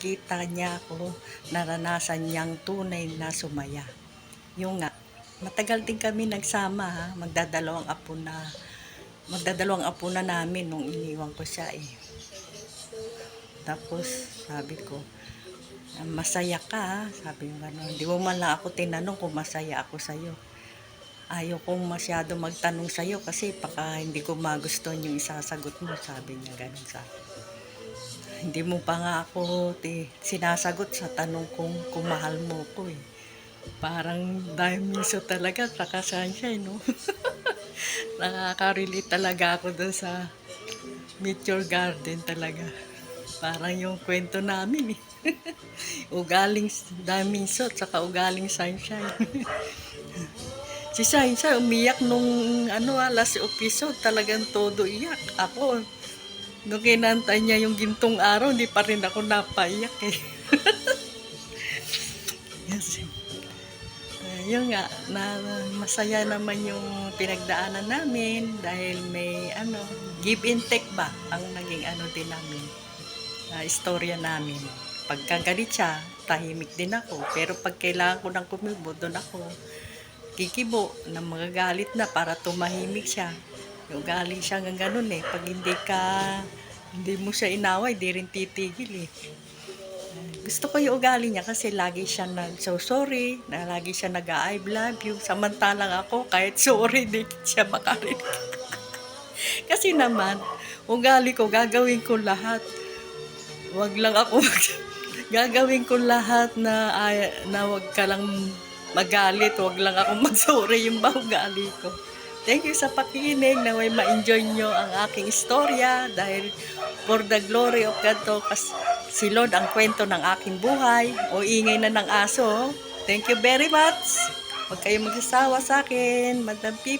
nakikita niya ako, naranasan niyang tunay na sumaya. Yung nga, matagal din kami nagsama ha, magdadalawang apo na, magdadalawang apo na namin nung iniwan ko siya eh. Tapos, sabi ko, masaya ka sabi ko gano'n. Di mo man lang ako tinanong kung masaya ako sa'yo. Ayaw kong masyado magtanong sa'yo kasi baka hindi ko magustuhan yung isasagot mo, sabi niya gano'n sa akin. Hindi mo pa nga ako ti, sinasagot sa tanong kung kung mahal mo ko eh. Parang miso talaga, saka sunshine, no? Nakaka-relate talaga ako doon sa Meet Garden talaga. Parang yung kwento namin eh. ugaling at saka ugaling sunshine. si Sunshine umiyak nung ano last episode talagang todo iyak. Ako, nung kinantay niya yung gintong araw, hindi pa rin ako napaiyak eh. yes. Uh, yun nga, na, masaya naman yung pinagdaanan namin dahil may ano, give and take ba ang naging ano din namin, na istorya namin. Pagka galit siya, tahimik din ako. Pero pag kailangan ko ng kumibo, doon ako kikibo na magagalit na para tumahimik siya. Yung galing siya ng ganun eh. Pag hindi ka, hindi mo siya inaway, di rin titigil eh. Gusto ko yung ugali niya kasi lagi siya nag so sorry, na lagi siya nag I love you. Samantalang ako, kahit sorry, di siya makarinig. kasi naman, ugali ko, gagawin ko lahat. Wag lang ako, gagawin ko lahat na, ay, na wag ka lang magalit, wag lang ako mag-sorry yung ba ugali ko. Thank you sa pakikinig na may ma-enjoy nyo ang aking istorya dahil for the glory of God to kas si Lord ang kwento ng aking buhay o ingay na ng aso. Thank you very much. Huwag kayo magsasawa sa akin, Madam Pipi.